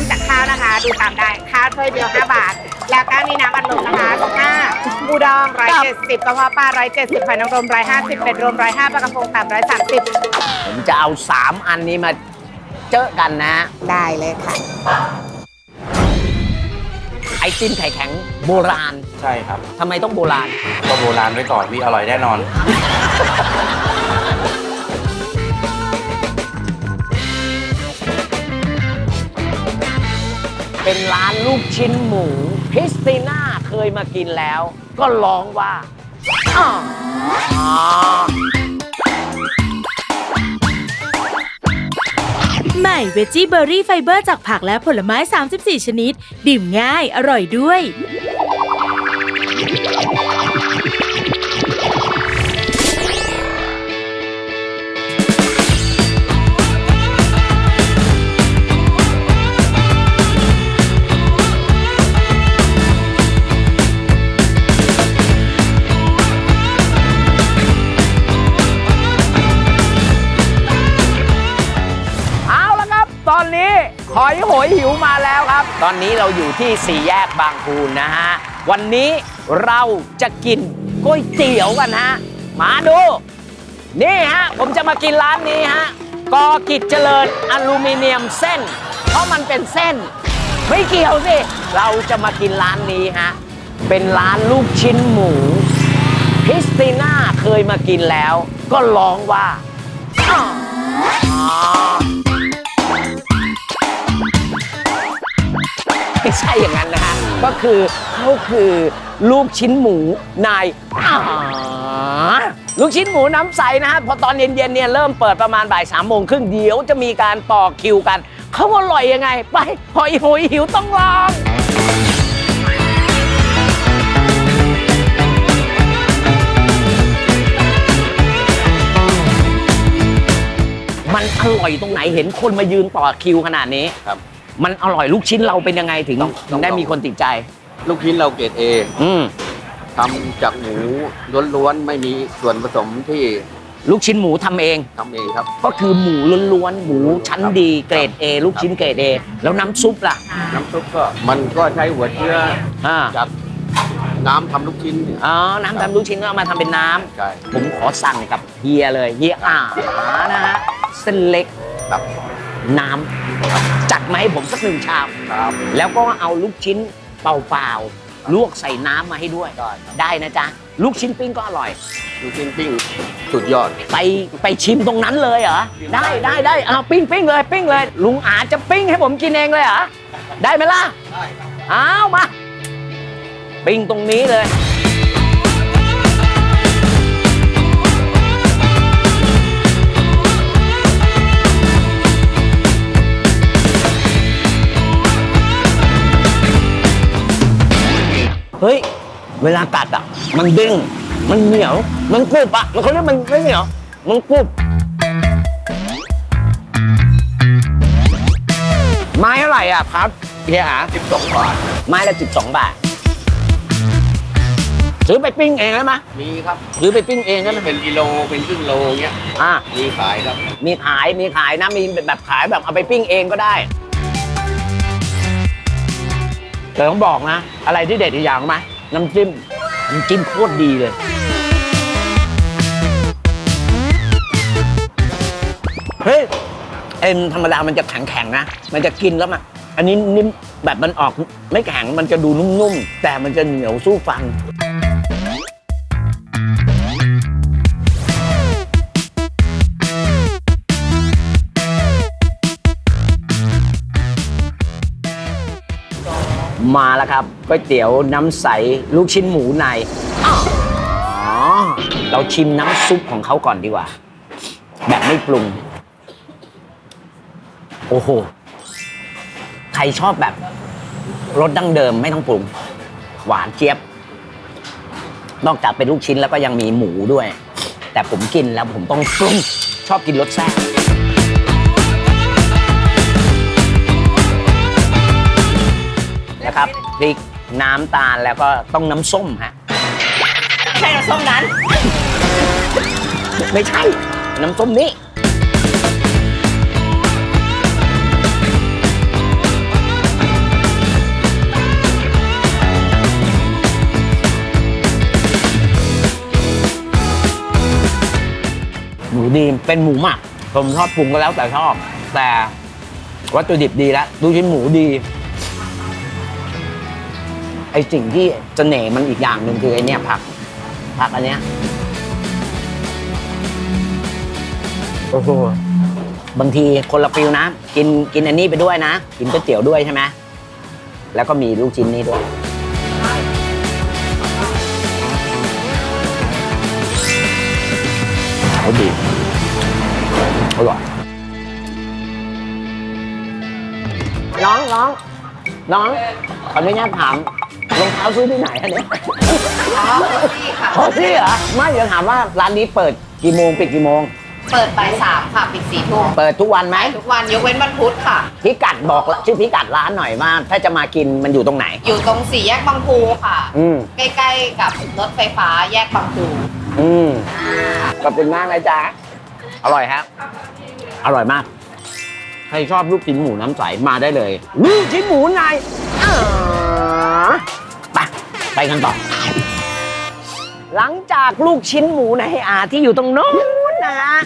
ริ่มจากข้าวนะคะ ดูตามได้ ข้าวถ้วยเดียว 5 บาท แล้วก็มีน้ำอัดลมนะคะ5บูดอง170กระเพาะปลา170หอยนางรม150เป็ดรวม105ปลากระพง330 ผมจะเอา 3 อันนี้มาเจอกันนะ ได้เลยค่ะ ไอติมไข่แข็งโบราณ ใช่ครับทำไมต้องโบราณ ก็โบราณไว้ก่อนพี่อร่อยแน่นอน เป็นร้านลูกชิ้นหมูคริสติน่าเคยมากินแล้ว ก็ร้องว่าอ้าวอ๋อใหม่เวจี้เบอร์รี่ไฟเบอร์จากผักและผลไม้ 34 ชนิด ดื่มง่าย อร่อยด้วย โหยหิวมาแล้วครับ ตอนนี้เราอยู่ที่สี่แยกบางพูนนะฮะ วันนี้เราจะกินก๋วยเตี๋ยวกันฮะ มาดู นี่ฮะ ผมจะมากินร้านนี้ฮะ กอกิจเจริญอลูมิเนียมเส้น เพราะมันเป็นเส้น ไม่เกี่ยวสิ เราจะมากินร้านนี้ฮะ เป็นร้านลูกชิ้นหมูคริสติน่าเคยมากินแล้ว ก็ร้องว่าอ้าวอ๋ ไม่ใช่อย่างนั้นนะฮะก็คือเขาคือลูกชิ้นหมูนายอาลูกชิ้นหมูน้ำใสนะฮะพอตอนเย็นๆเนี่ยเริ่มเปิดประมาณบ่ายสามโมงครึ่งเดี๋ยวจะมีการต่อคิวกันเขาอร่อยยังไง ไปหอยหอยหิวต้องลองมันอร่อยตรงไหนเห็นคนมายืนต่อคิวขนาดนี้ครับ มันอร่อยลูกชิ้นเราเป็นยังไงถึงต้องถึงได้ต้อง มีคนติดใจ ลูกชิ้นเราเกรดเออืมทำจากหมูล้วนๆไม่มีส่วนผสมที่ลูกชิ้นหมูทำเอง ทำเองครับ ก็คือหมูล้วนๆ หมูชั้นครับดีเกรด A ลูกชิ้นเกรด A แล้วน้ำซุปล่ะน้ำซุปก็มันก็ใช้หัวเชื้ออ่าจากน้ำทำลูกชิ้นเนี่ยอ๋อ น้ำทำลูกชิ้นก็เอามาทำเป็นน้ำ ใช่ผมขอสั่งกับเฮียเลยเฮียอ่านะฮะเส้นเล็กครับน้ำ จัดมาให้ผมสักหนึ่งชาม ครับแล้วก็เอาลูกชิ้นเปล่าๆลวกใส่น้ำมาให้ด้วย ได้ครับได้นะจ๊ะ ลูกชิ้นปิ้งก็อร่อย ลูกชิ้นปิ้งสุดยอด ไปไปชิมตรงนั้นเลยเหรอ ได้ได้ได้เอาปิ้งปิ้งเลยปิ้งเลย ลุงอาจจะปิ้งให้ผมกินเองเลยเหรอ ได้ไหมล่ะ ได้ครับเอามา ปิ้งตรงนี้เลยเฮ้ย เวลากัดอะ มันเด้งมันเหนียว มันกรุบอะ มันเขาเรียกมันไม่เหนียว มันกรุบไม้เท่าไหร่อะครับเฮียหา12บาทไม้ละ12บาท ซื้อไปปิ้งเองได้ไหมมีครับซื้อไปปิ้งเองได้ไหมเป็นกิโลเป็นครึ่งโลเงี้ยอ่ามีขายครับ มีขายมีขายนะมีแบบขายแบบเอาไปปิ้งเองก็ได้แต่ต้องบอกนะ อะไรที่เด็ดอีกอย่างรู้ไหม น้ำจิ้มน้ำจิ้มโคตรดีเลย เฮ้ย เอ็นธรรมดามันจะแข็งๆนะ มันจะกินแล้วมันอันนี้นิ่มแบบมันออกไม่แข็ง มันจะดูนุ่มๆ แต่มันจะเหนียวสู้ฟัน มาแล้วครับก๋วยเตี๋ยวน้ำใสลูกชิ้นหมูในอ๋อเราชิมน้ำซุปของเขาก่อนดีกว่า แบบไม่ปรุง โอ้โห ใครชอบแบบรสดั้งเดิมไม่ต้องปรุง หวานเจี๊ยบ นอกจากเป็นลูกชิ้นแล้วก็ยังมีหมูด้วย แต่ผมกินแล้วผมต้องปรุง ชอบกินรสแซ่บ นะครับพริกน้ำตาลแล้วก็ต้องน้ำส้มฮะใช่น้ำส้มนั้น ไม่ใช่ น้ำส้มนี้ หมูดีเป็นหมูหมักผมชอบปรุงก็แล้วแต่ชอบ แต่วัตถุดิบดีแล้วดูชิ้นหมูดี ไอสิ่งที่เสน่ห์มันอีกอย่างหนึ่งคือไอเนี้ยผักผักอันเนี้ยโอ้โหบางทีคนละฟิลนะ กินกินอันนี้ไปด้วยนะ กินก๋วยเตี๋ยวด้วยใช่ไหมแล้วก็มีลูกชิ้นนี้ด้วยเขาดีอร่อยน้องน้องน้องขออนุญาตถาม รองเท้าซื้อที่ไหนอันเนี้ยอ๋อพี่ค่ะขอที่เหรอ ไม่เดี๋ยวถามว่าร้านนี้เปิดกี่โมงปิดกี่โมง เปิดบ่ายสามค่ะ ปิดสี่ทุ่มเปิดทุกวันไหม ทุกวันยกเว้นวันพุธค่ะ พิกัดบอกละชื่อพิกัดร้านหน่อยว่าถ้าจะมากินมันอยู่ตรงไหน อยู่ตรงสี่แยกบางพูค่ะ อืม ใกล้ๆกับรถไฟฟ้าแยกบางพูอืม ขอบคุณมากนะจ๊ะ อร่อยครับ อร่อยมาก ใครชอบลูกชิ้นหมูน้ำใสมาได้เลย ลูกชิ้นหมูนายอ่าไป ไปกันต่อ หลังจากลูกชิ้นหมูในอาที่อยู่ตรงโน้นนะฮะ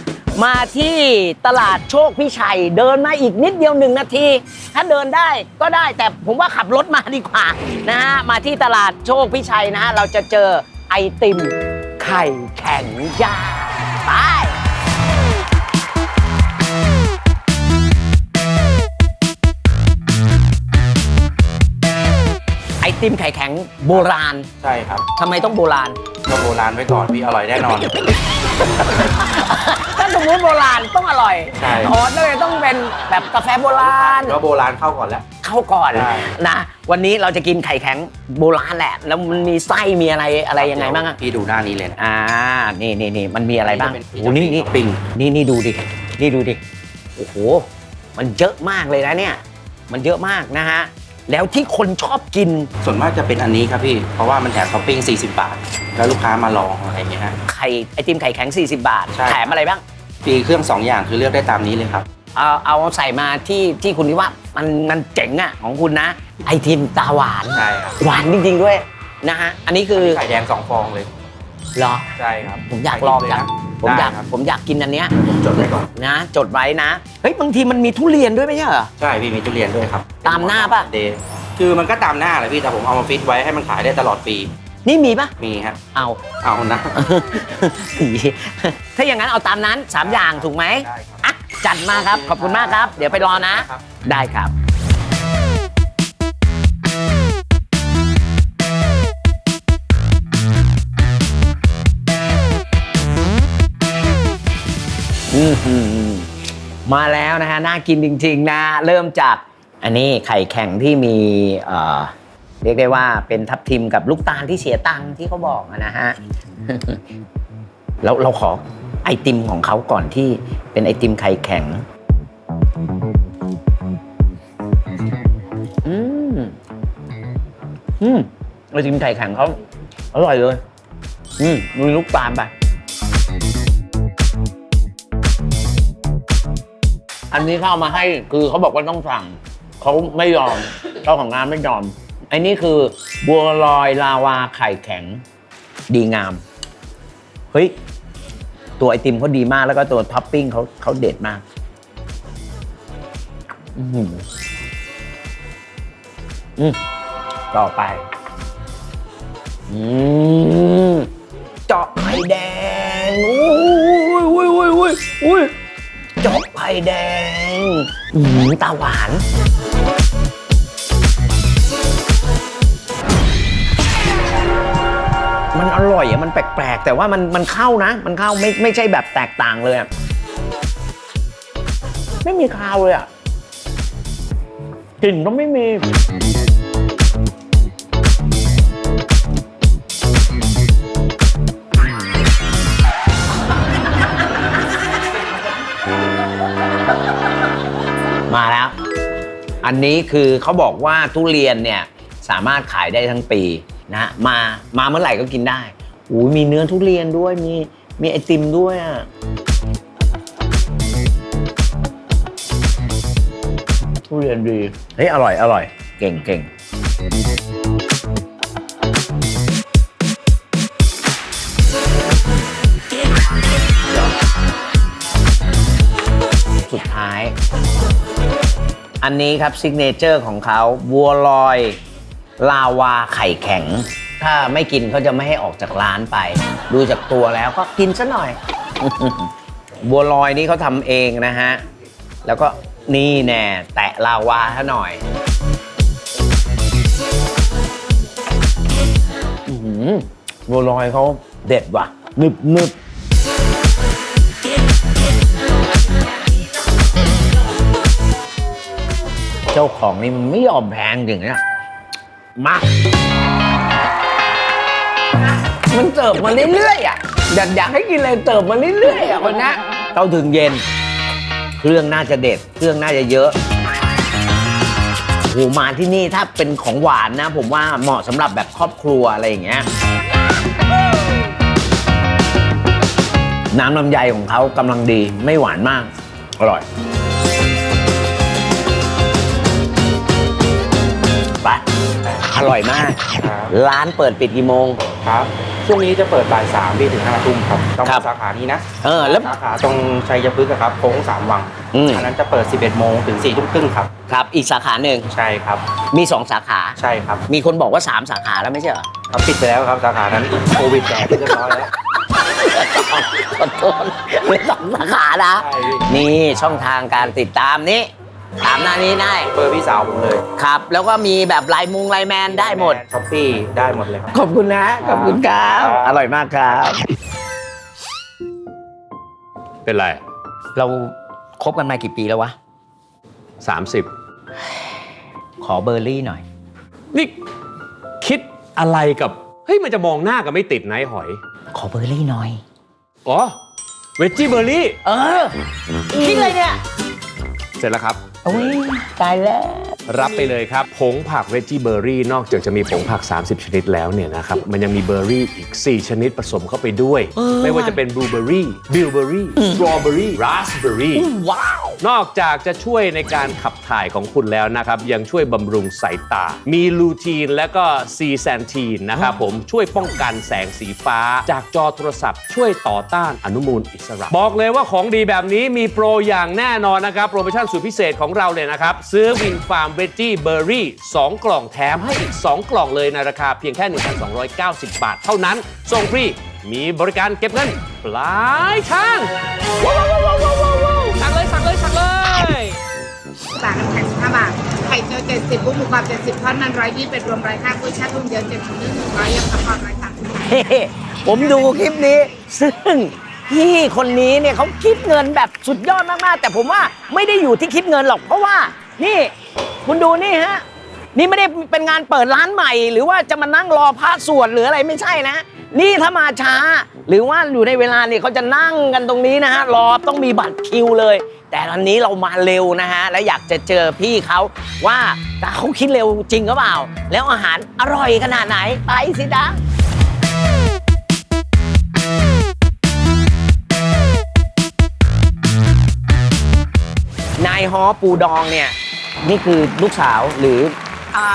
มาที่ตลาดโชคพิชัย เดินมาอีกนิดเดียวหนึ่งนาที ถ้าเดินได้ก็ได้แต่ผมว่าขับรถมาดีกว่านะฮะมาที่ตลาดโชคพิชัยนะฮะเราจะเจอไอติมไข่แข็งย่างไป ติมไข่แข็งโบราณใช่ครับทำไมต้องโบราณ ก็โบราณไว้ก่อนพี่อร่อยแน่นอน ถ้าสมมติโบราณต้องอร่อยใช่อ๋อเลยต้องเป็นแบบกาแฟโบราณ ก็โบราณเข้าก่อนแล้ว เข้าก่อนใช่ นะวันนี้เราจะกินไข่แข็งโบราณแหละ แล้วมันมีไส้มีอะไรอะไรยังไงบ้างอะพี่ดูหน้านี้เลยนะอ่า นี่นี่นี่มันมีอะไรบ้างนี่จะเป็นโอ้นี่นี่ ปิ้งนี่นี่ดูดิ นี่ดูดิ โอ้โห มันเยอะมากเลยนะเนี่ย มันเยอะมากนะฮะ แล้วที่คนชอบกิน ส่วนมากจะเป็นอันนี้ครับพี่ เพราะว่ามันแถมท็อปปิ้ง 40 บาท แล้วลูกค้ามาลองอะไรอย่างเงี้ยฮะ ไข่ไอติมไข่แข็ง 40 บาท ใช่ แถมอะไรบ้างมีเครื่อง 2 อย่างคือเลือกได้ตามนี้เลยครับ เอาเอาใส่มาที่ที่คุณคิดว่ามันมันเจ๋งอะของคุณนะ ไอติมตาหวาน ใช่ครับหวานจริงๆด้วยนะฮะ อันนี้คือไข่แดง 2 ฟองเลย เหรอ ใช่ครับผมอยากลองจัง ผมอยากได้ครับ ผมอยากกินอันเนี้ยผมจดไว้ก่อน นะ จดไว้นะ เฮ้ยบางทีมันมีทุเรียนด้วยไม่ใช่เหรอ ใช่พี่มีทุเรียนด้วยครับตามหน้าปะ เดย์คือมันก็ตามหน้าแหละพี่แต่ผมเอามาฟิตไว้ให้มันขายได้ตลอดปีนี่มีปะมีฮะเอา เอานะถ้าอย่างนั้นเอาตามนั้น 3 อย่างถูกไหมได้ครับ อะจัดมาครับ ขอบคุณมากครับ เดี๋ยวไปรอนะครับได้ครับ มาแล้วนะฮะน่ากินจริง ๆ นะ เริ่มจากอันนี้ไข่แข็งที่มีเรียกได้ว่าเป็นทับทิมกับลูกตาลที่เสียตังค์ที่เขาบอกนะฮะแล้วเราขอไอติมของเขาก่อนที่เป็นไอติมไข่แข็งอืมอืมไอติมไข่แข็งเขาอร่อยเลย อืมมีลูกตาลไป อันนี้เข้ามาให้คือเขาบอกว่าต้องสั่งเขาไม่ยอมเจ้าของงานไม่ยอมไอ้นี่คือบัวลอยลาวาไข่แข็งดีงามเฮ้ยตัวไอติมเขาดีมากแล้วก็ตัวท็อปปิ้งเขาเขาเด็ดมากอือหืออืมต่อไป อืมเจาะไข่แดงอุ้ยอุ้ยอุ้ยอุ้ยอุ้ย จาะไข่แดงอืมตาหวาน มันอร่อยอะมันแปลกๆ แต่ว่ามันมันเข้านะ มันเข้าไม่ไม่ใช่แบบแตกต่างเลยอะไม่มีคาวเลยอะกลิ่นก็ไม่มี มาแล้ว อันนี้คือเขาบอกว่าทุเรียนเนี่ยสามารถขายได้ทั้งปีนะมามาเมื่อไหร่ก็กินได้อู้ยมีเนื้อทุเรียนด้วยมีมีไอติมด้วยอะทุเรียนดีเฮ้ยอร่อยอร่อย เก่งเก่งท้าย อันนี้ครับซิกเนเจอร์ของเขาบัวลอย ลาวาไข่แข็ง ถ้าไม่กินเขาจะไม่ให้ออกจากร้านไป ดูจากตัวแล้วก็กินซะหน่อย บัวลอยนี่เขาทำเองนะฮะ แล้วก็นี่แน่แตะลาวาซะหน่อยบัวลอยเขาเด็ดว่ะหนึบหนึบ เจ้าของนี่มันไม่ยอมแพงถึงเนี่ยมามันเติบมาเรื่อยๆอะอยากอยากให้กินอะไรเติบมาเรื่อยๆอะวันนี้เราถึงเย็น เครื่องน่าจะเด็ด เครื่องน่าจะเยอะโหมาที่นี่ถ้าเป็นของหวานนะ ผมว่าเหมาะสำหรับแบบครอบครัวอะไรอย่างเงี้ยน้ำลำไยของเขากำลังดีไม่หวานมาก อร่อย อร่อยมาก ครับร้านเปิดปิดกี่โมง ครับ ช่วงนี้จะเปิดบ่ายสามพี่ถึงห้าทุ่มครับต้องครัมาบสาขานี้นะเออแล้ว สาขาตรงชัยพฤกษ์อะครับโค้งสามวังอืม อันนั้นจะเปิด 11โมงถึง4ทุ่มครึ่งครับ ครับอีกสาขาหนึ่งใช่ครับ มีสองสาขา ใช่ครับมีคนบอกว่า 3 สาขาแล้วไม่ใช่เหรอครับปิดไปแล้วครับสาขานั้นโควิดแตกไปเรียบร้อยแล้วขอโทษเหลือสองสาขานะ ใช่พี่นี่ช่องทางการติดตามนี้ ตามหน้านี้ได้เบอร์พี่สาวผมเลยครับ แล้วก็มีแบบลายมุงลายแมนได้หมด ช้อปปี้ได้หมดเลยครับ ขอบคุณนะ ขอบคุณครับครับ อร่อยมากครับ เป็นไร เราคบกันมากี่ปีแล้ววะ 30 ขอเบอร์รี่หน่อย นี่คิดอะไรกับ เฮ้ย มันจะมองหน้ากันไม่ติดนะไอ้หอย ขอเบอร์รี่หน่อย อ๋อ เวจจี้เบอร์รี่ เออคิดเลยเนี่ย เสร็จแล้วครับโอ้ยตายแล้ว รับไปเลยครับ ผงผักเวจจี้เบอร์รี่ นอกจากจะมีผงผัก 30 ชนิดแล้วเนี่ยนะครับ มันยังมีเบอร์รี่อีก 4 ชนิดผสมเข้าไปด้วยเออไม่ว่าจะเป็นบลูเบอร์รี่บิลเบอร์รี่สตรอเบอร์รี่ราสเบอร์รี่ว้าวนอกจากจะช่วยในการขับถ่ายของคุณแล้วนะครับ ยังช่วยบำรุงสายตา มีลูทีนและก็ซีแซนทีนนะครับผมช่วยป้องกันแสงสีฟ้า จากจอโทรศัพท์ ช่วยต่อต้านอนุมูลอิสระ บอกเลยว่าของดีแบบนี้มีโปรอย่างแน่นอนนะครับโปรโมชั่นสุดพิเศษของเราเลยนะครับ ซื้อวินฟาร์มเวจจี้เบอร์รี่2กล่องแถมให้อีก 2 กล่องเลยในราคาเพียงแค่ 1,290 บาท เท่านั้นส่งฟรี มีบริการเก็บเงินปลายทางว้าวว้าวว้าวว้าวว้าวสั่งเลยสั่งเลยสั่งเลยบาทน้ำแข็ง15บาท ไข่เจียว70กุ้งหมูกรอบ70ทอดมัน120เป็ดรวม105กุ้ยช่ายทุ่งเยอะ70นึ่ง100ยำกะเพรา130เฮ้ผมดูคลิปนี้ ซึ่ง พี่คนนี้เนี่ยเขาคิดเงินแบบสุดยอดมากๆ แต่ผมว่าไม่ได้อยู่ที่คิดเงินหรอก เพราะว่านี่คุณดูนี่ฮะนี่ไม่ได้เป็นงานเปิดร้านใหม่ หรือว่าจะมานั่งรอพระสวดหรืออะไรไม่ใช่นะ นี่ถ้ามาช้า หรือว่าอยู่ในเวลาเนี่ยเขาจะนั่งกันตรงนี้นะฮะรอต้องมีบัตรคิวเลย แต่อันนี้เรามาเร็วนะฮะและอยากจะเจอพี่เขาว่าเขาคิดเร็วจริงหรือเปล่า แล้วอาหารอร่อยขนาดไหนไปสิดา ฮอปูดองเนี่ย นี่คือลูกสาวหรือ อ่า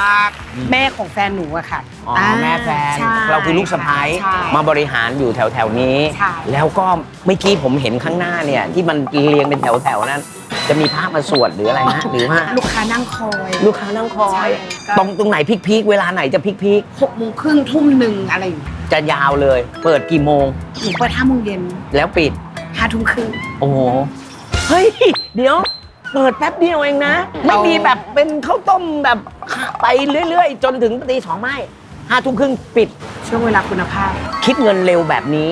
แม่ของแฟนหนูอะค่ะอ๋อแม่แฟน ใช่เราคือลูกสะพ้ายใช่ มาบริหารอยู่แถวแถวๆนี้ ใช่ แล้วก็เมื่อกี้ผมเห็นข้างหน้าเนี่ย ที่มันเรียงเป็นแถวแถวๆนั้น จะมีพระมาสวดหรืออะไรนะหรือว่าลูกค้านั่งคอย ลูกค้านั่งคอใช่ย ก็ ตรงตรงไหนพิกพีกๆเวลาไหนจะพิกพีกหกโมงครึ่งทุ่มหนึ่งอะไรอย่างเงี้ยๆจะยาวเลย เปิดกี่โมง หนูเปิดห้าโมงเย็นแล้วปิด ห้าทุ่มครึ่งโอ้โห เฮ้ย เดี๋ยว เปิดแป๊บเดียวเองนะ ไม่มีแบบเป็นข้าวต้มแบบไปเรื่อยๆ จนถึงตีสองไม่ห้าทุ่มครึ่งปิดช่วงเวลาคุณภาพ คิดเงินเร็วแบบนี้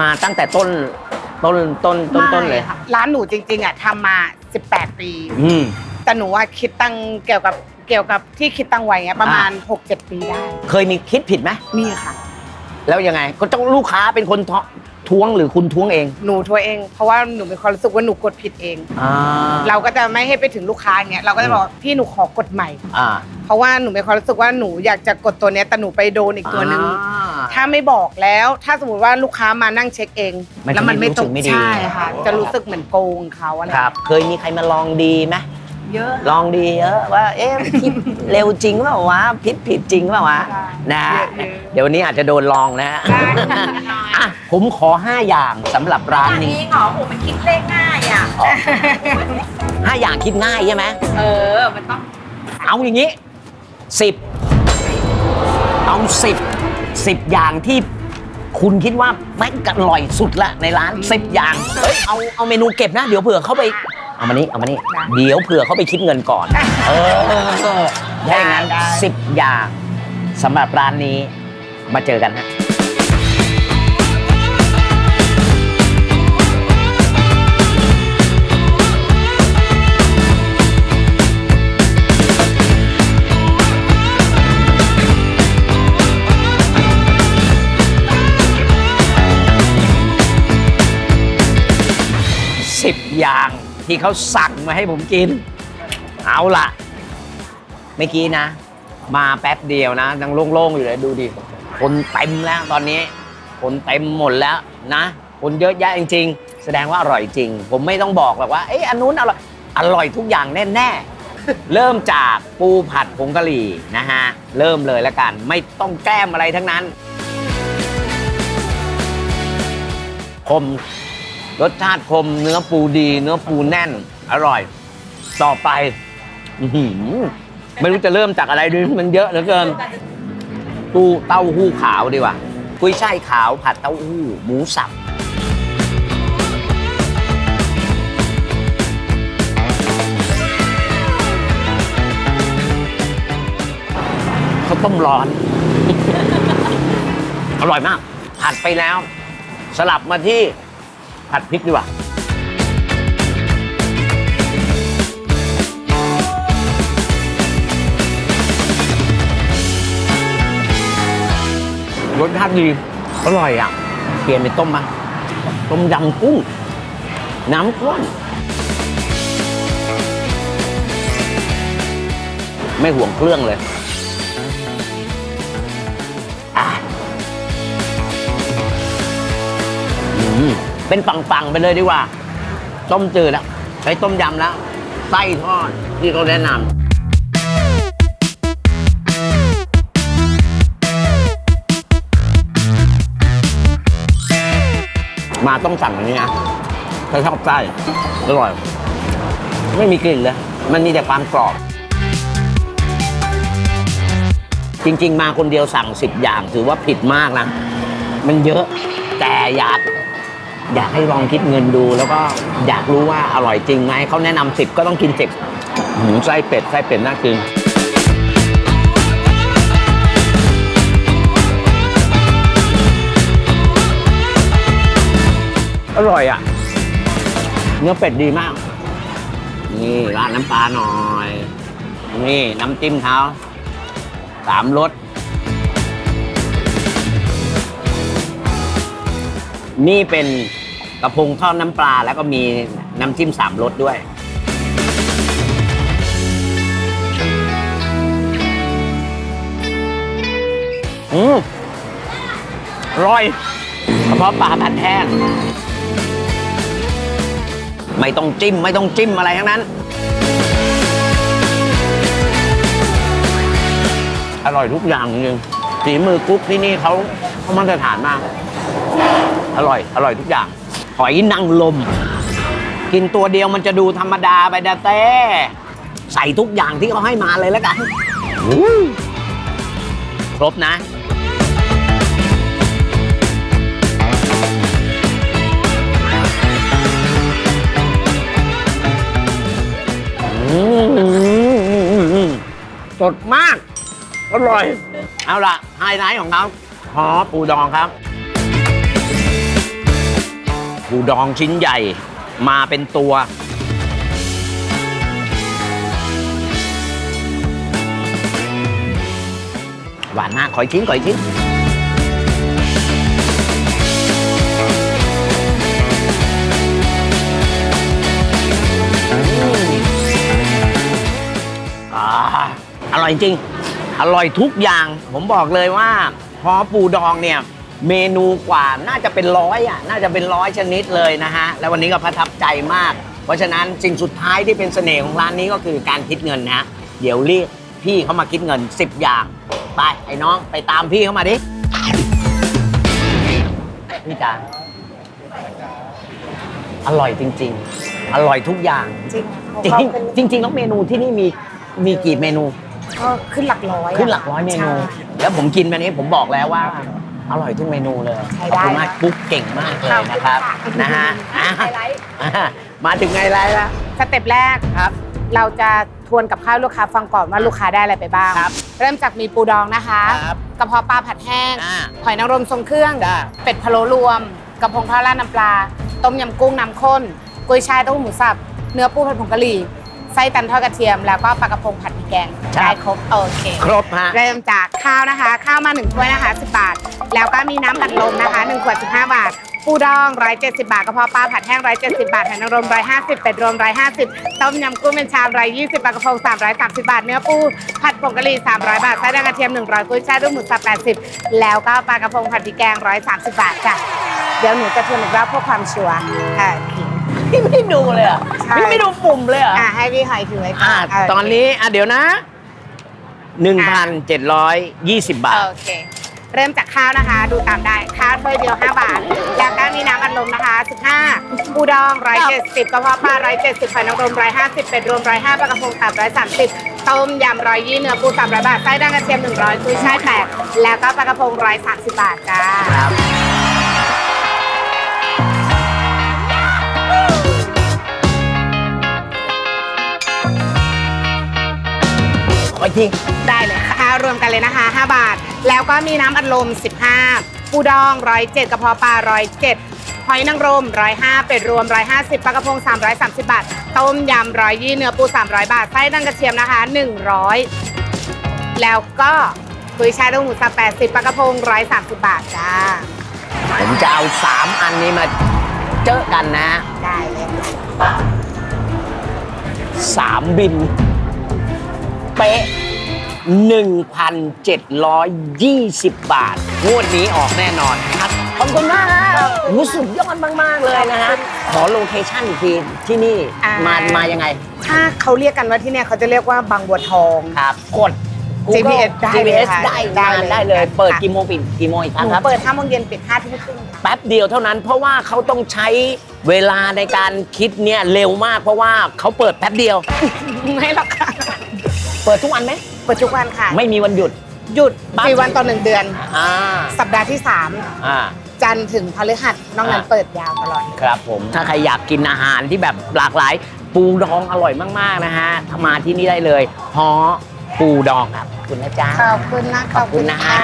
มาตั้งแต่ต้นต้นต้นต้นต้นเลยไม่ค่ะร้านหนูจริง ๆอะทำมา 18 ปี อืมแต่หนูว่าคิดตังค์เกี่ยวกับเกี่ยวกับที่คิดตังค์ไว้อะประมาณ 6-7 ปีได้ เคยมีคิดผิดไหมนี่ค่ะ แล้วยังไงก็ต้องลูกค้าเป็นคน ท้อท้วงหรือคุณท้วงเองหนูทัวเองเพราะว่าหนูมีความรู้สึกว่าหนูกดผิดเอง อ่าเราก็จะไม่ให้ไปถึงลูกค้าอย่างเงี้ยเราก็จะบอกว่าพี่หนูขอกดใหม่ อ่าเพราะว่าหนูมีความรู้สึกว่าหนูอยากจะกดตัวเนี้ยแต่หนูไปโดนอีกตัวนึงอ่าถ้าไม่บอกแล้วถ้าสมมติว่าลูกค้ามานั่งเช็คเองมันจะแล้วมันไม่รู้ตสึรงกไม่ดีใช่ค่ะ จะรู้สึกเหมือนโกงเขาอะไรครับ เคยมีใครมาลองดีไหม เยอะ ลองดีเยอะว่า เอ๊ะคิดเร็วจริงเปล่าวะผิดผิดจริงเปล่าวะใช่นะเยอะๆเดี๋ยววันนี้อาจจะโดนลองนะฮะได้อะผมขอ 5 อย่างสำหรับร้านอันนี้นี้เหรอผมมันคิดเลขง่ายอะห้าอย่างคิดง่ายใช่ไหมเออมันต้องเอาอย่างนี้สิบเอาสิบสิบอย่างที่คุณคิดว่าแม่งอร่อยสุดละในร้านสิบอย่าง เฮ้ยเอาเอาเมนูเก็บนะ เดี๋ยวเผื่อเขาไป เอามานี่เอามานี่เดี๋ยวเผื่อเขาไปคิดเงินก่อน เออถ้าอย่างนั้นสิบอย่างสำหรับร้านนี้มาเจอกันฮะ ที่เขาสั่งมาให้ผมกิน เอาล่ะ เมื่อกี้นะ มาแป๊บเดียวนะยังโล่งๆอยู่เลยดูดิ คนเต็มแล้วตอนนี้ คนเต็มหมดแล้วนะ คนเยอะแยะจริง ๆ แสดงว่าอร่อยจริง ผมไม่ต้องบอกหรอกว่า เอ้ยอันนู้นอร่อย อร่อยทุกอย่างแน่ๆ เริ่มจากปูผัดผงกะหรี่นะฮะ เริ่มเลยแล้วกัน ไม่ต้องแก้มอะไรทั้งนั้นคม รสชาติคมเนื้อปูดี เนื้อปูแน่น อร่อย ต่อไปอื้อหือไม่รู้จะเริ่มจากอะไรดีมันเยอะเหลือเกิน ปูเต้าหู้ขาวดีกว่ากุ้ยช่ายขาวผัดเต้าหู้หมูสับเขาวต้มร้อน อร่อยมาก ผัดไปแล้ว สลับมาที่ ผัดพริกดีกว่า รสชาติดี อร่อยอะเปลี่ยนเป็นต้มมาต้มยำกุ้ง น้ำข้นไม่ห่วงเครื่องเลยอะอืม เป็นปังๆไปเลยดีกว่า ต้มจืดแล้วใช้ต้มยำแล้วไส้ทอดที่เขาแนะนำมาต้องสั่งอันนี้นะถ้าชอบไส้อร่อย ไม่มีกลิ่นเลย มันมีแต่ความกรอบ จริง ๆ มาคนเดียวสั่งสิบอย่าง ถือว่าผิดมากนะ มันเยอะ แต่อยาก อยากให้ลองคิดเงินดู แล้วก็อยากรู้ว่าอร่อยจริงไหมเขาแนะนำสิบก็ต้องกินสิบหืมไส้เป็ดไส้เป็ดน่ากินอร่อยอะ เนื้อเป็ดดีมาก นี่ราดน้ำปลาหน่อย นี่น้ำจิ้มเขาสามรสนี่เป็น กระพงทอดน้ำปลาแล้วก็มีน้ำจิ้มสามรสด้วย อืมอร่อยกระเพาะปลาผัดแห้งไม่ต้องจิ้ม ไม่ต้องจิ้มอะไรทั้งนั้น อร่อยทุกอย่างจริงฝีมือกุ๊กที่นี่เขาเขามาตรฐานมาก อร่อย อร่อยทุกอย่างห อยนางลม กินตัวเดียวมันจะดูธรรมดาไปดาเต้ใส่ทุกอย่างที่เขาให้มาเลยแล้วกันครบนะสดมาก อร่อย เอาล่ะไฮไลท์ของเขาหอปูดองครับ ปูดองชิ้นใหญ่มาเป็นตัว หวานมากขออีกชิ้นขออีกชิ้น อ่าอร่อยจริง อร่อยทุกอย่าง ผมบอกเลยว่าพอปูดองเนี่ย เมนูกว่าน่าจะเป็นร้อยอะน่าจะเป็นร้อยชนิดเลยนะฮะ แล้ววันนี้ก็ประทับใจมาก เพราะฉะนั้นสิ่งสุดท้ายที่เป็นเสน่ห์ของร้านนี้ก็คือการคิดเงินนะฮะเดี๋ยวเรียกพี่เขามาคิดเงิน 10 อย่าง ไปไอ้น้องไปตามพี่เขามาดิโอ้โหพี่จ๋าอร่อยจริง ๆ อร่อยทุกอย่าง จริงจริงจริงๆแล้วเมนูที่นี่มีมีกี่เมนูก็ขึ้นหลักร้อยขึ้นหลักร้อยเมนูใช่แล้วผมกินมานี้ผมบอกแล้วว่า อร่อยทุกเมนูเลยใช้ขอบได้คุณมากปุ๊กเก่งมากเลยนะครับขอบคุณนะค่ะฮะอะอะมาถึงไงไรแล้วสเต็ปแรก ครับ เราจะทวนกับข้าวลูกค้าฟังก่อนว่าลูกค้าได้อะไรไปบ้าง ครับเริ่มจากมีปูดองนะคะครับ กระเพาะปลาผัดแห้ง อ่าหอยนางรมทรงเครื่องจ้าเป็ดพะโล้รวม กระพงทอดราดน้ำปลา ต้มยำกุ้งน้ำข้น กุยช่ายเต้าหู้หมูสับ เนื้อปูผัดผงกะหรี่ ไส้ตันทอดกระเทียม แล้วก็ปลากระพงผัดพริกแกงครับ ได้ครบโอเค ครบฮะ เริ่มจากข้าวนะคะ ข้าวมา1ถ้วยนะคะ 10 บาท แล้วก็มีน้ำอัดลมนะคะ1ขวด15 บาท ปูดอง 170 บาทกระเพาะปลาผัดแห้ง 170 บาทหอยนางรม150 เป็ดรวม 150 ต้มยำกุ้งเป็นชาม 120ปลากระพง330 บาท เนื้อปูผัดผงกะหรี่ 300 บาทไส้แดงกระเทียม 100กุ้ยช่ายด้วยหมูสับ80 แล้วก็ปลากระพงผัดพริกแกง 130 บาทจ้ะเดี๋ยวหนูจะทวนอีกรอบเพื่อความชัวร์ค่ะ พี่ไม่ดูเลยเหรอะใช่ พี่ไม่ดูปุ่มเลยเหรอะอะให้พี่หอยถือไว้ก่อะอนตอนนี้อะเดี๋ยวนะ 1,720 บาท โอเค เริ่มจากข้าวนะคะ ดูตามได้ ข้าวถ้วยเดียว 5 บาท แล้วก็มีน้ำอัดลมนะคะ 15ปูดอง 170กระเพาะปลา 170หอยนางรม150 เป็ดรวม 105ปลากระพง330 ต้มยำ120เนื้อปู300บาทไส้ด่างกระเทียม 100กุ้ยช่าย8แล้วก็ปลากระพง 130 บาทจ้า ครับ ออีกที ได้เลยค่ะข้าวรวมกันเลยนะคะ 5 บาท แล้วก็มีน้ำอัดลม 15ปูดอง 107กระเพาะปลา 107หอยนางรม 105 เป็ดรวม 150ปลากระพง 330 บาท ต้มยำ120เนื้อปู 300 บาท ไส้ดังกระเทียมนะคะ 100 แล้วก็กุยช่ายต้มหมูสับ80ปลากระพง 130 บาทจ้า ผมจะเอา 3 อันนี้มาเจอกันนะ ได้เลย 3 บิน เป๊ะ 1,720 บาท งวดนี้ออกแน่นอนครับ ขอบคุณมากฮะโอ้โหสุดยอดมาก ๆ เลยนะฮะ ขอโลเคชั่นอีกทีที่นี่ อ่าม มามายังไงถ้าเขาเรียกกันว่าที่เนี่ยเขาจะเรียกว่าบางบัวทอง ครับ กด GPS ได้เลย GPS ค่ะได้ได้ได้เลยได้เลยค่ะเปิดกี่โมงปิดกี่โมงอีกคหรั้งนูครับ เปิด5โมงเย็นปิด5ทุ่มครึ่งค่ะ แป๊บเดียวเท่านั้นเพราะว่าเขาต้องใช้เวลาในการคิดเนี่ยเร็วมากเพราะว่าเขาเปิดแป๊บเดียว ไม่หรอกค่ะ เปิดทุกวันไหมเปิดทุกวันค่ะ ไม่มีวันหยุด หยุดปั๊บ สี่วันต่อหนึ่งเดือน อ่าสัปดาห์ที่ อ่า 3 จันทร์ถึงพฤหัสนอกนั้นอ่าเปิดยาวตลอด ครับผมถ้าใครอยากกินอาหารที่แบบหลากหลายปูดองอร่อยมากๆนะฮะถ้ามาที่นี่ได้เลยฮอปูดองครับขอบคุณนะจ๊ะ ขอบคุณนะขอบคุณนะฮะ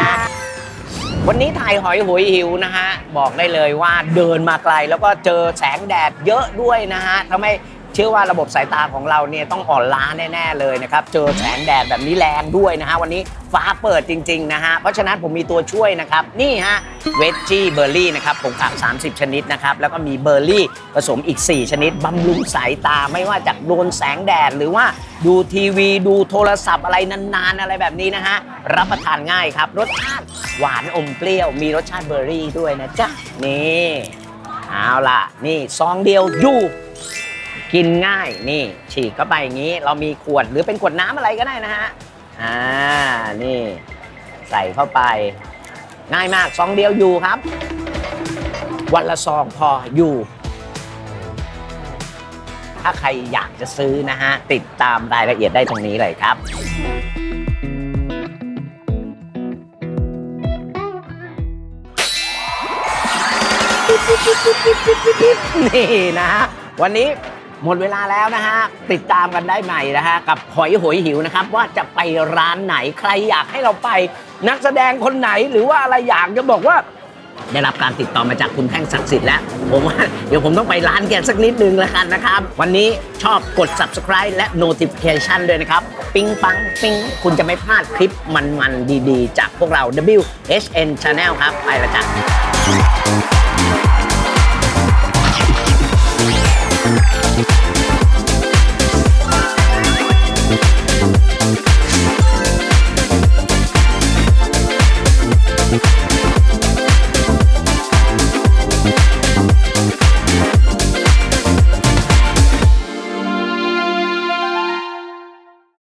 วันนี้ถ่ายหอยหวยหิวนะฮะ บอกได้เลยว่าเดินมาไกลแล้วก็เจอแสงแดดเยอะด้วยนะฮะทำให้ เชื่อว่าระบบสายตาของเราเนี่ยต้องอ่อนล้าแน่ๆเลยนะครับ เจอแสงแดดแบบนี้แรงด้วยนะฮะวันนี้ฟ้าเปิดจริงๆนะฮะ เพราะฉะนั้นผมมีตัวช่วยนะครับ นี่ฮะเวจจี้เบอร์รี่นะครับผงผัก30 ชนิดนะครับ แล้วก็มีเบอร์รี่ผสมอีก 4 ชนิดบำรุงสายตาไม่ว่าจากโดนแสงแดด หรือว่าดูทีวีดูโทรศัพท์อะไรนานๆ อะไรแบบนี้นะฮะ รับประทานง่ายครับ รสชาติหวานอมเปรี้ยว มีรสชาติเบอร์รี่ด้วยนะจ๊ะนี่เอาล่ะ นี่ซองเดียวอยู่ กินง่ายนี่ ฉีกเข้าไปอย่างนี้ เรามีขวดหรือเป็นขวดน้ำอะไรก็ได้นะฮะอ่านี่ ใส่เข้าไป ง่ายมากซองเดียวอยู่ครับ วันละซองพออยู่ ถ้าใครอยากจะซื้อนะฮะ ติดตามรายละเอียดได้ตรงนี้เลยครับนี่นะฮะวันนี้ หมดเวลาแล้วนะฮะ ติดตามกันได้ใหม่นะฮะ กับหอยหวยหิวนะครับ ว่าจะไปร้านไหนใครอยากให้เราไป นักแสดงคนไหนหรือว่าอะไรอยากจะบอกว่า ได้รับการติดต่อมาจากคุณแท่งศักดิ์สิทธิ์แล้ว ผมว่าเดี๋ยวผมต้องไปร้านแกสักนิดนึงแล้วกันนะครับ วันนี้ชอบกด subscribe และ notification ด้วยนะครับ ปิ๊งปังปิ๊งคุณจะไม่พลาดคลิปมันๆดีๆ จากพวกเรา WHN Channel ครับไปละจ้ะ